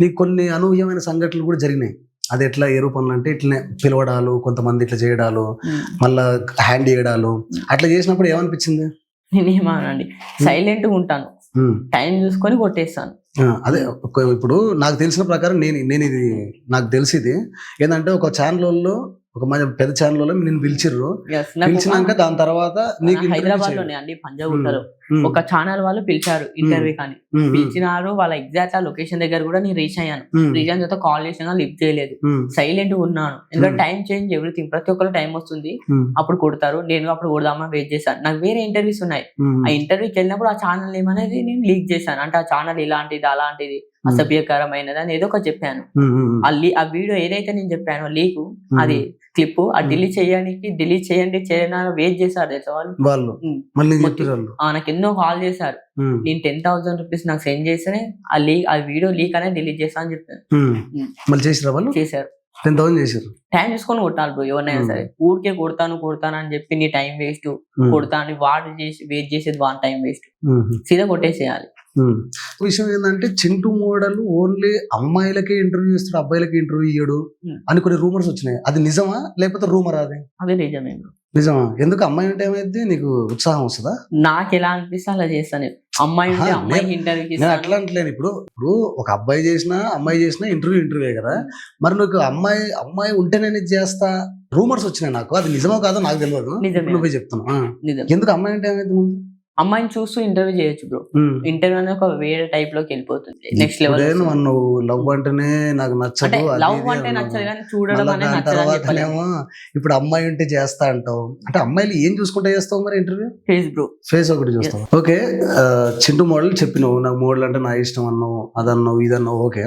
నీకు కొన్ని అనూహ్యమైన సంఘటనలు కూడా జరిగినాయి. అది ఎట్లా ఏ రూపంలో అంటే ఇట్లనే పిలవడాలు కొంతమంది ఇట్లా చేయడాలు. మళ్ళా హ్యాండ్ చేయడాలు అట్లా చేసినప్పుడు ఏమనిపించింది? నేనేమనండి సైలెంట్గా ఉంటాను. టైం చూసుకొని కొట్టేస్తాను. అదే ఇప్పుడు నాకు తెలిసిన ప్రకారం నేను నేను ఇది నాకు తెలిసింది. ఏంటంటే ఒక ఛానల్లో ఒక మంచి పెద్ద ఛానల్లో నేను పిలిచిర్రు. పిలిచినాక దాని తర్వాత హైదరాబాద్. లోనే అండి పంజాగుట్టలో ఉమ్, ఒక ఛానల్ వాళ్ళు పిలిచారు ఇంటర్వ్యూ కానీ. పిలిచినారు వాళ్ళ ఎగ్జాక్ట్ ఆ లొకేషన్ దగ్గర కూడా నేను రీచ్ అయ్యాను. రీచ్ అయిన తర్వాత కాల్ చేసినా లిఫ్ట్ చేయలేదు. సైలెంట్ ఉన్నాను. ఎందుకంటే. టైం చేంజ్ ఎవ్రీథింగ్ ప్రతి ఒక్కరు టైం వస్తుంది. అప్పుడు కొడతారు నేను అప్పుడు కొడదామని వెయిట్ చేశాను. నాకు వేరే ఇంటర్వ్యూస్ ఉన్నాయి. ఆ ఇంటర్వ్యూకి వెళ్ళినప్పుడు ఆ ఛానల్ ఏమనేది నేను లీక్ చేశాను. అంటే ఆ ఛానల్ ఇలాంటిది అలాంటిది అసభ్యకరమైనది అని ఏదో ఒకటి చెప్పాను. ఆ వీడియో ఏదైతే నేను చెప్పానో లీకు. అది క్లిప్ ఆ. డిలీట్ చేయడానికి డిలీట్ చేయండి చేయనా వెయిట్ చేశారు తెలుసా వాళ్ళు? వాళ్ళు. మళ్ళీ నాకు ఎన్నో కాల్ చేశారు. నేను టెన్ థౌసండ్ రూపీస్ నాకు సెండ్ చేస్తేనే ఆ లీక్ ఆ వీడియో లీక్ అనేది డిలీట్ చేస్తా అని చెప్పాను చేసిరా వాళ్ళు? చేశారు. టెన్ థౌసండ్ చేసారు టైం తీసుకొని కొట్టాలి బ్రో ఎవరినైనా. సరే. ఊరికే కొడతాను కొడతాను అని చెప్పి నీ టైం వేస్ట్ కొడతాను వాడు చేసి వెయిట్ చేసేది వాడి టైం వేస్ట్ సీదా కొట్టేసేయాలి. విషయం ఏంటంటే చింటూ మోడల్ ఓన్లీ అమ్మాయిలకే ఇంటర్వ్యూ ఇస్తాడు అబ్బాయిలకి ఇంటర్వ్యూ ఇయ్యడు. అని కొన్ని రూమర్స్ వచ్చినాయి. అది నిజమా లేకపోతే రూమర్ అది? అదే నిజమే. నిజమా? ఎందుకు అమ్మాయి అంటే ఏమైంది నీకు ఉత్సాహం వస్తుందా? నాకు ఎలా అనిపిస్తే అలా చేస్తాను. అమ్మాయి ఉంటే ఆహా, అమ్మాయికి నేను- అట్లా అంటలేను ఇప్పుడు ఇప్పుడు ఒక అబ్బాయి చేసినా అమ్మాయి చేసినా ఇంటర్వ్యూ ఇంటర్వ్యూ కదా. మరి నీకు అమ్మాయి అమ్మాయి ఉంటే నేను చేస్తా. రూమర్స్ వచ్చినాయి నాకు. అది నిజమో కాదో నాకు తెలియదు. నువ్వే చెప్తున్నా ఎందుకు అమ్మాయి అంటే ఏమైంది ముందు? అమ్మాయిని చూస్తూ ఇంటర్వ్యూ చేయొచ్చు బ్రో ఉమ్. ఇంటర్వ్యూ అనేది ఒక వేరే టైప్లోకి వెళ్ళిపోతుంది. నెక్స్ట్ లెవెల్ నువ్వు లవ్ అంటేనే నాకు నచ్చదు లవ్ అంటే. నచ్చదు కానీ చూడడం తర్వాతనేమో ఇప్పుడు అమ్మాయి ఉంటే చేస్తా అంటావు. అంటే అమ్మాయిలు ఏం చూసుకుంటే చేస్తావు మరి ఇంటర్వ్యూ? ఫేస్ బ్రో ఫేస్ ఒకటి చూస్తావు. ఓకే చింటూ మోడల్ చెప్పినావు నాకు మోడల్ అంటే నా ఇష్టం అన్నావు అదన్నావు ఇదన్నావు ఓకే.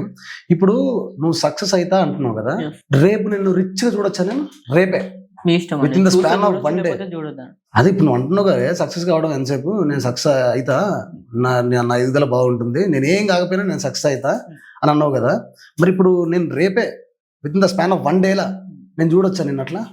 ఇప్పుడు నువ్వు సక్సెస్ అవుతా అంటున్నావు కదా. రేపు నిన్ను రిచ్గా చూడొచ్చా నేను? రేపే. మీ ఇష్టం span of చూడొచ్చు, one day. లేకపోతే చూడొద్దు? అది ఇప్పుడు నువ్వు అంటున్నావు కదా సక్సెస్ కావడం ఎంతసేపు? నేను సక్సెస్ అవుతా నా నా- ఎదుగుదల బాగుంటుంది. నేను ఏం కాకపోయినా నేను సక్సెస్ అవుతా అని అన్నావు కదా. మరి ఇప్పుడు నేను రేపే within the span of one డేలా నేను చూడొచ్చా నేను అట్లా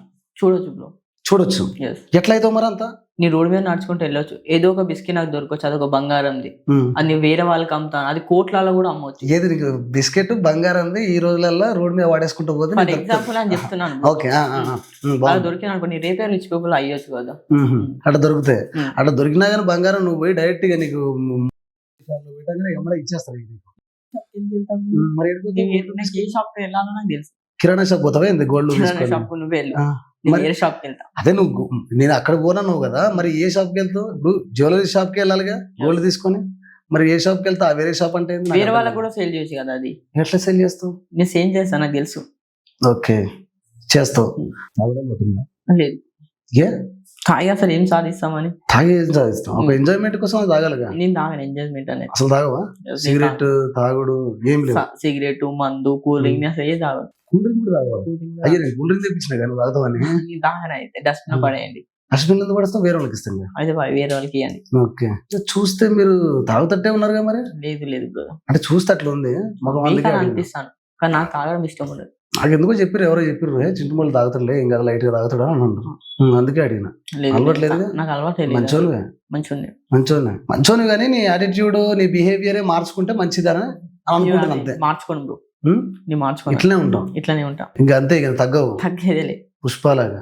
చూడొచ్చు చూడొచ్చు. ఎస్ ఎట్లా అవుతావు మరి అంతా? నీ రోడ్ మీద నడుచుకుంటూ వెళ్ళొచ్చు. ఏదో ఒక బిస్కెట్ నాకు దొరకవచ్చు అదొక బంగారంది. అది వేరే వాళ్ళకి అమ్ముతాను. అది కోట్లలో కూడా అమ్మవచ్చు ఏది నీకు బిస్కెట్ బంగారంది ఈ రోజులలో రోడ్ మీద వాడేసుకుంటూ పోతే ఫర్. ఎగ్జాంపుల్ అని చెప్తున్నాను. ఓకే అలా. దొరికిన అనుకో నీ రేపే రిచ్ పీపుల్ అయ్యొచ్చు కదా. అట్లా దొరుకుతాయి. అట్లా దొరికినా కానీ బంగారం నువ్వు పోయి డైరెక్ట్గా నీకు ఇచ్చేస్తారు కిరాణా షాప్ పోతావా గోల్డ్ షాప్ నువ్వు వెళ్ళు. ఆ, నేను మరి- వేరే షాప్కి వెళ్తా అదే నువ్వు నేను అక్కడ పోనావు కదా మరి ఏ షాప్కి వెళ్తావు ఇప్పుడు జ్యువెలరీ షాప్కి వెళ్ళాలిగా గోల్డ్ తీసుకొని. మరి ఏ షాప్కి వెళ్తావు? ఆ వేరే షాప్ అంటే వేరే వాళ్ళకి. కూడా సేల్ చేయొచ్చు కదా అది. ఎట్లా సెల్ చేస్తావు? నేను సేల్ చేస్తాను నాకు తెలుసు. ఓకే. చేస్తావు. పోతుందా? లేదు. ఏ తాగి అసలు ఏం సాధిస్తామని తాగి ఏం సాధిస్తాం? ఒక. ఎంజాయ్మెంట్ కోసం తాగాలిగా? నేను తాగను ఎంజాయ్మెంట్ అనేది. అసలు తాగవా? సిగరెట్ తాగుడు ఏం లేదు సిగరెట్ మందు కూల్ డ్రింక్ అసలు ఏ తాగను. కూల్ డ్రింక్ కూడా తాగవా? అయ్యో నేను కూల్ డ్రింక్ తెప్పించిన కానీ నువ్వు తాగుతావని నేను తాగను అయితే. Dust um. పడేయండి. హస్బెండ్ ఎందుకు పడతాం వేరే వాళ్ళకి ఇస్తాను అయితే వేరే వాళ్ళకి ఇవ్వండి ఓకే. చూస్తే మీరు తాగుతట్టే ఉన్నారుగా మరి? లేదు లేదు అంటే చూస్తే అట్లా ఉంది. మీకు అని అనిపిస్తాను. కానీ నాకు తాగడం ఇష్టం ఉండదు. నాకు ఎందుకో చెప్పారు ఎవరో చెప్పారు చింతమల్లి తాగుతాడులే ఇంకా లైట్గా తాగుతాడా అని ఉమ్, అందుకే అడిగిన. లేదు, అలవాటు లేదు. లేదుగా? నాకు మంచోనివే మంచోనే మంచోని కానీ నీ యాటిట్యూడ్ నీ బిహేవియరే మార్చుకుంటే మంచిదని? అనుకుంటాను అంతే. మార్చుకోను బ్రో. మార్చుకోను. ఇట్లనే ఉంటాం ఇట్లానే ఉంటా. ఇంకా అంతే ఇక తగ్గవు. తగ్గేదేలే. పుష్పాలాగా.